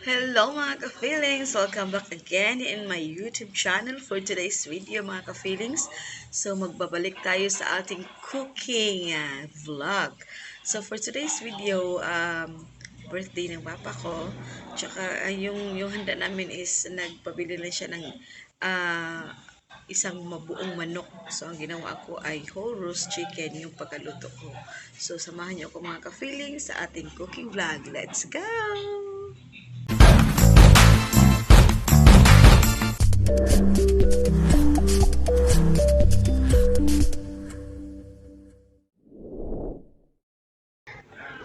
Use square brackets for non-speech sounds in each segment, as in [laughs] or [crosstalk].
Hello mga ka-feelings! Welcome back again in my YouTube channel for today's video mga ka-feelings. So magbabalik tayo sa ating cooking uh, vlog. So for today's video, um, birthday ng papa ko. Tsaka uh, yung, yung handa namin is nagpabili lang siya ng uh, isang mabuong manok. So ang ginawa ko ay whole roast chicken yung pagkaluto ko. So samahan niyo ako mga ka-feelings sa ating cooking vlog. Let's go!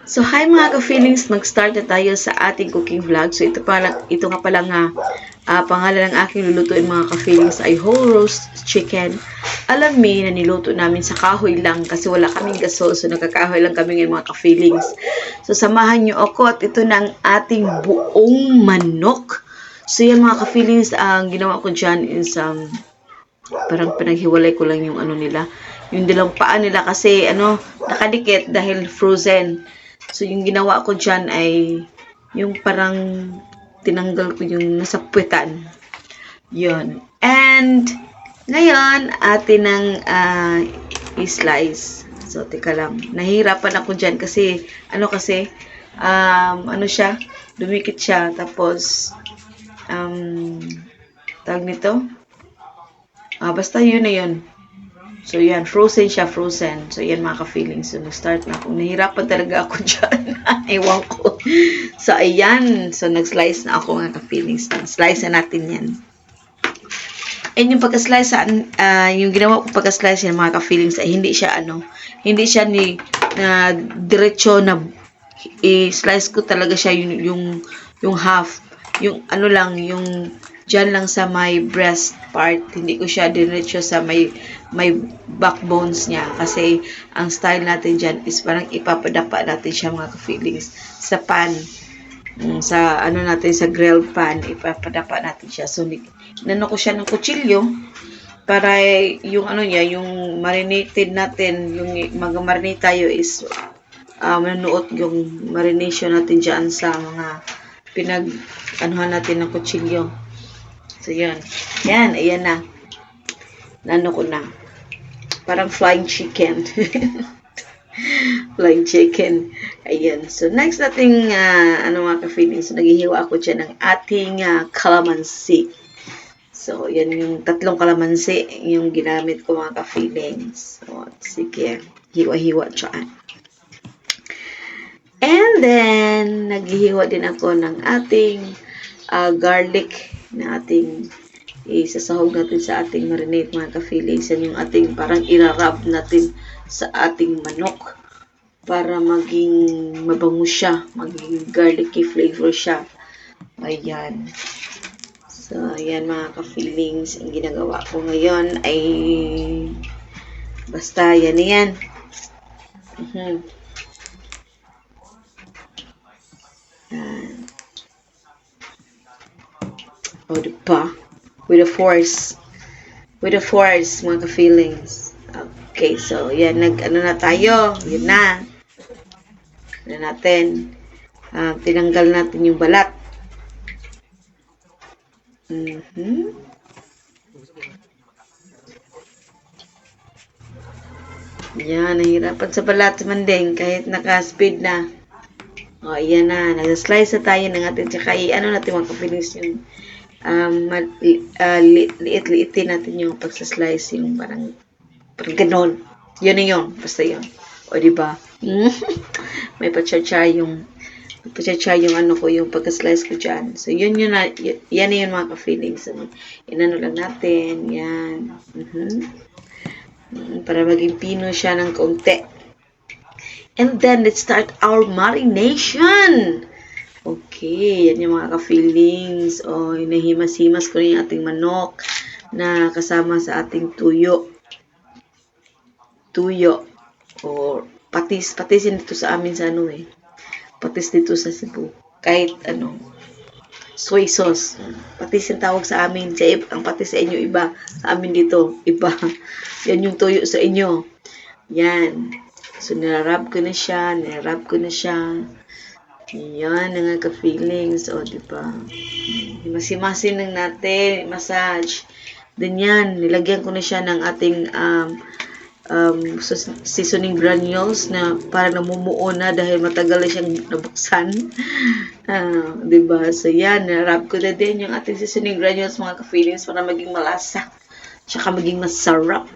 So, hi mga ka-feelings, mag-start na tayo sa ating cooking vlog. So, ito, pala, ito nga pala nga uh, pangalan ng aking lulutuin mga ka-feelings ay whole roast chicken. Alam mi na niluto namin sa kahoy lang kasi wala kaming gasol. So, nagkakahoy lang kami ngayon mga ka-feelings. So, samahan nyo ako at ito na ating buong manok. So, yan mga ka-feelings, ang ginawa ko dyan is um, parang pinaghiwalay ko lang yung ano nila. Yung dilang paa nila kasi ano, nakadikit dahil frozen. So, yung ginawa ko dyan ay yung parang tinanggal ko yung nasa puwetan. Yun. And, ngayon, atin ng uh, i-slice. So, teka lang. Nahihirapan ako dyan kasi, ano kasi, um, ano siya, dumikit siya. Tapos, um, tag nito, ah, basta yun na yun. So, yan. Frozen siya, frozen. So, yan mga ka-feelings. So, nag-start na ako. Nahirapan talaga ako [laughs] dyan. Ewan ko. So, ayan. So, nag-slice na ako mga ka-feelings. Slice na natin yan. And yung pagka-slice, uh, yung ginawa ko pagka-slice yan mga ka-feelings ay hindi siya ano, hindi siya ni na diretso na i-slice ko talaga siya yung, yung, yung half. Yung ano lang, yung dyan lang sa may breast part. Hindi ko siya diretso sa may, may backbones niya. Kasi ang style natin dyan is parang ipapadapa natin siya mga ka-feelings sa pan. Mm, sa ano natin sa grilled pan, ipapadapa natin siya. So, nano ko siya ng kutsilyo para yung ano niya, yung marinated natin, yung mag-marinate tayo is uh, manuot yung marination natin dyan sa mga pinag anuhan natin ng kutsilyo. So, yun. Yan, ayan na. Nano ko na. Parang flying chicken. [laughs] flying chicken. Ayan. So, next nating, uh, ano mga ka-feelings, so, naghihiwa ako dyan ng ating uh, calamansi. So, yan yung tatlong kalamansi yung ginamit ko mga ka-feelings. So, sige. Hiwa-hiwa dyan. And then, naghihiwa din ako ng ating uh, garlic na ating isasahog natin sa ating marinate mga ka-feelings. Yan yung ating parang irarab natin sa ating manok para maging mabango siya, maging garlicky flavor siya. Ayan. So, ayan mga ka-feelings. Ang ginagawa ko ngayon ay basta yan yan. Uh O, oh, diba? With a force. With a force, mga ka-feelings. Okay, so, yan, nag, ano na tayo? Yun na. Ano natin? Uh, tinanggal natin yung balat. Mm -hmm. Yan, nahirapan sa balat man din, kahit naka-speed na. O, oh, yan na. Nag-slice na tayo ng ating, tsaka ano natin mga ka-feelings yung um, uh, liit-liitin natin yung pagsaslice, yung parang, parang ganon. Yun na yun. Basta yun. O, di ba? [laughs] May pachacha yung, pachacha yung ano ko, yung pagka-slice ko dyan. So, yun yun na, y- yan na yun mga ka-feelings. So, inano lang natin. Yan. Mm-hmm. Para maging pino siya ng kaunti. And then, let's start our marination. Okay, yan yung mga ka-feelings. O, inahimas-himas ko yung ating manok na kasama sa ating tuyo. Tuyo. O, patis. Patis dito sa amin sa ano eh. Patis dito sa Cebu. Kahit ano, soy sauce. Patis yung tawag sa amin. Sa, ang patis sa inyo iba. Sa amin dito, iba. [laughs] yan yung tuyo sa inyo. Yan. So, nilarab ko na siya. Nilarab ko na siya. Yan, ang ka-feelings. O, di ba? Masimasin lang natin, massage. Then yan, nilagyan ko na siya ng ating um, um, seasoning granules na para namumuo na dahil matagal na siyang nabuksan. [laughs] Ah, 'di ba? So yan, narap ko na din yung ating seasoning granules mga ka-feelings para maging malasa. Tsaka maging masarap.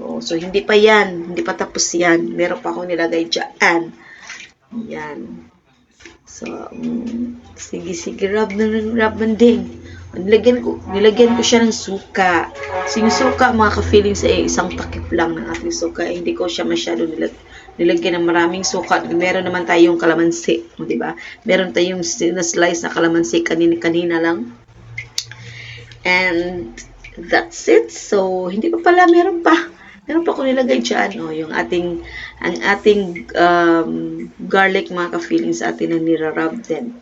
Oh, so hindi pa yan, hindi pa tapos yan. Meron pa akong nilagay dyan. Yan. So, mm, sige, sige, rub na rub man din. Nilagyan ko, nilagyan ko siya ng suka. So, yung suka, mga ka-feelings, ay isang takip lang ng ating suka. Eh, hindi ko siya masyado nilag nilagyan ng maraming suka. Meron naman tayong kalamansi, di ba? Meron tayong slice na kalamansi kanina-kanina lang. And that's it. So, hindi pa pala, meron pa. Meron pa ko nilagay dyan, oh, yung ating, ang ating um, garlic mga ka-feelings atin na nirarub din.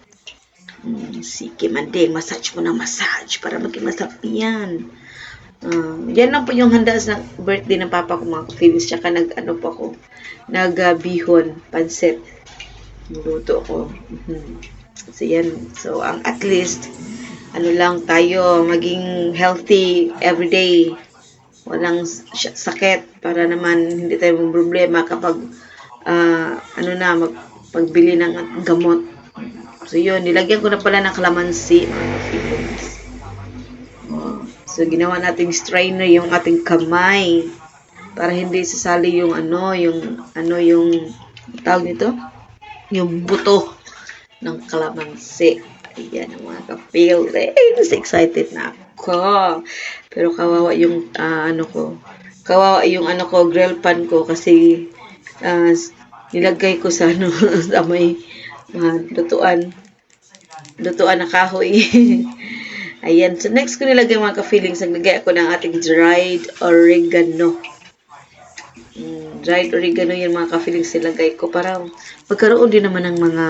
Mm, sige, manding, massage mo na massage para maging masarap yan. Um, yan lang po yung handa sa birthday ng papa ko mga ka-feelings. Tsaka nag, ano pa ko, nag-bihon, pansit. Niluto ko. Mhm. So, yan. So, ang at least, ano lang tayo, maging healthy everyday. Walang sakit para naman hindi tayo problema kapag ah, ano na, mag, pagbili ng gamot. So, yun. Nilagyan ko na pala ng kalamansi. Oh, So, ginawa nating strainer yung ating kamay para hindi sasali yung ano, yung ano yung tawag nito? Yung buto ng kalamansi. Ayan ang mga ka-feelings. Excited na ako. Pero kawawa yung ah, ano ko. Kawawa yung ano ko, grill pan ko kasi ah, nilagay ko sa ano, [laughs] sa may ah, lutuan. Lutuan na kahoy. [laughs] Ayan. So, next ko nilagay mga ka-feelings, naglagay ako ng ating dried oregano. Mm, dried oregano yan mga ka-feelings nilagay ko para magkaroon din naman ng mga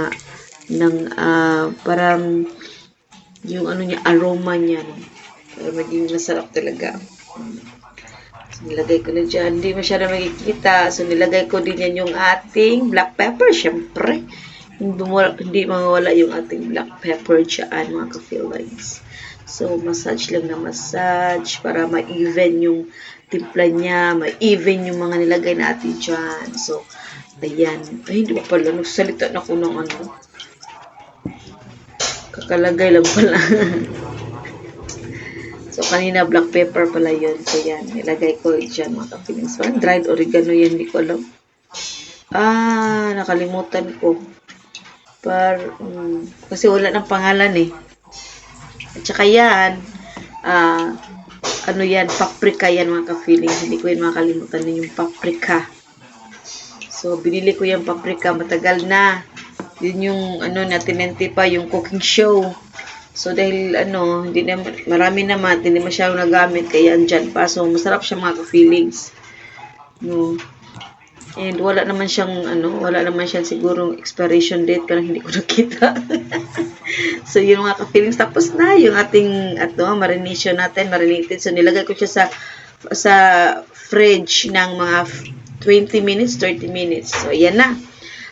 ng ah, parang yung ano niya, aroma niya. no? Para maging masarap talaga. So, nilagay ko na dyan. Hindi masyado makikita. So, nilagay ko din yan yung ating black pepper. Siyempre, hindi, hindi mawala yung ating black pepper dyan, mga ka-feelings. So, massage lang na massage para ma-even yung timpla niya, ma-even yung mga nilagay natin dyan. So, ayan. Ay, hindi pa pala. Nagsalita na ako ng ano. Kakalagay lang pala. [laughs] so, kanina black pepper pala yun. So, yan. Nilagay ko dyan mga kapilings. Parang dried oregano yan. Hindi ko alam. Ah, nakalimutan ko. Par, mm, kasi wala ng pangalan eh. At saka yan, ah, ano yan, paprika yan mga ka-feelings. Hindi ko yan makalimutan yung paprika. So, binili ko yung paprika. Matagal na. Yun yung, ano, natinente pa, yung cooking show. So, dahil, ano, hindi na, marami naman, hindi masyadong nagamit, kaya andyan pa. So, masarap siya mga ka-feelings. No. And wala naman siyang, ano, wala naman siyang sigurong expiration date, parang hindi ko [laughs] nakita. so, yun mga ka-feelings. Tapos na yung ating, at no, marination natin, marinated. So, nilagay ko siya sa, sa fridge ng mga 20 minutes, 30 minutes. So, ayan na.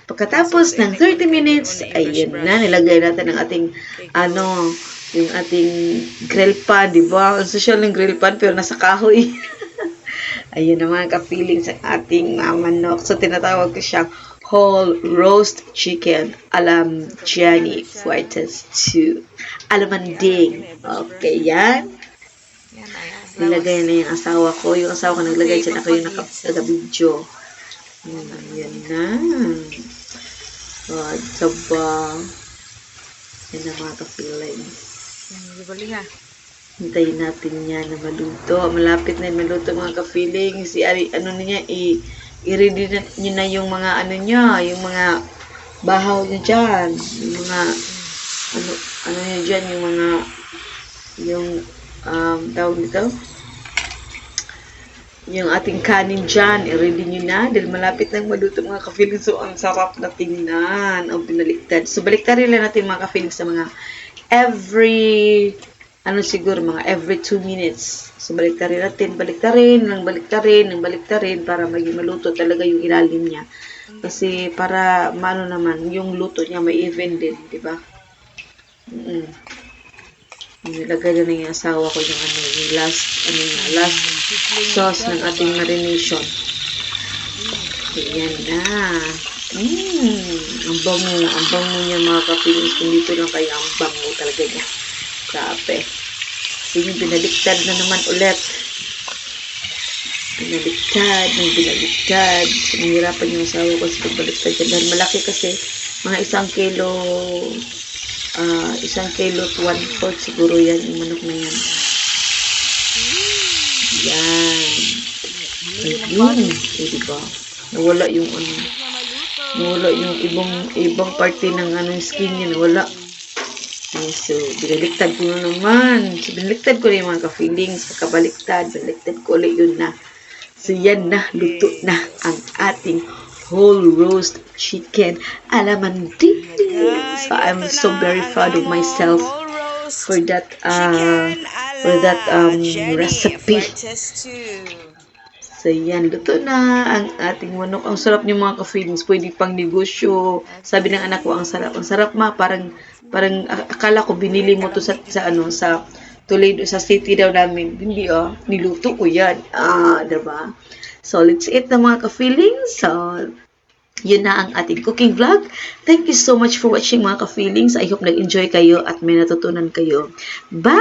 Pagkatapos ng 30 minutes, ayun na, nilagay natin ang ating, ano, yung ating grill pan, di ba? Ang social ng grill pan, pero nasa kahoy. [laughs] ayun na mga ka-feelings ang ating uh, manok. So, tinatawag ko siyang whole roast chicken alam Jenny Fuertes 2. Alamanding. Okay, yan. Nilagay na yung asawa ko. Yung asawa ko naglagay dyan ako yung naka-video. Hmm, yan na. Oh, saba. Yan na mga ka-feelings. Gibali ha. Hintayin natin yan na maluto. Malapit na yung maluto mga ka-feelings. Si Ari, ano niya, i, i-ready na, niyo na yung mga ano niya, yung mga bahaw niya dyan. Yung mga, ano, ano niya dyan, yung mga, yung, um, tawag nito, yung ating kanin dyan, i-ready nyo na dahil malapit nang maluto mga ka-feelings. So, ang sarap na tingnan. Ang pinaliktad. So, baliktarin lang natin mga ka-feelings sa mga every, ano siguro, mga every 2 minutes. So, baliktarin natin, baliktarin, nang baliktarin, nang baliktarin para maging maluto talaga yung ilalim niya. Kasi para maano naman, yung luto niya may even din, di ba? Mm Nilagay na ng asawa ko yung ano, yung last, ano nga, last sauce ng ating marination. Ayan na. Mmm, ang bango, ang bango niya mga kapilis. Kung dito lang kayo, ang bango talaga niya. Grabe. So yung binaliktad na naman ulit. Binaliktad, ng binaliktad. Nahirapan yung asawa ko sa pagbaliktad yan. Dahil malaki kasi, mga isang kilo, ah isang kilo to one fourth siguro yan, yung manok na yan. Yan. Ayun. Eh, diba? Nawala yung ano. Nawala yung ibang ibang parte ng ano skin niya. Nawala. Yes, so, binaliktad ko na naman. So, binaliktad ko na yung mga ka-feelings. Pagkabaliktad, binaliktad ko ulit yun na. So, yan na. Luto na ang ating whole roast chicken alamandini. So, I'm so very proud of myself for that, uh, for that um, recipe. So, yan. Luto na ang ating manok. Ang sarap niyo mga ka-feelings. Pwede pang negosyo. Sabi ng anak ko, ang sarap. Ang sarap ma. Parang, parang akala ko binili mo to sa, sa ano, sa Toledo, sa city daw namin. Hindi oh. Niluto ko yan. Ah, diba? So, let's eat na mga ka-feelings. So, yun na ang ating cooking vlog. Thank you so much for watching mga ka-feelings. I hope nag-enjoy kayo at may natutunan kayo. Bye!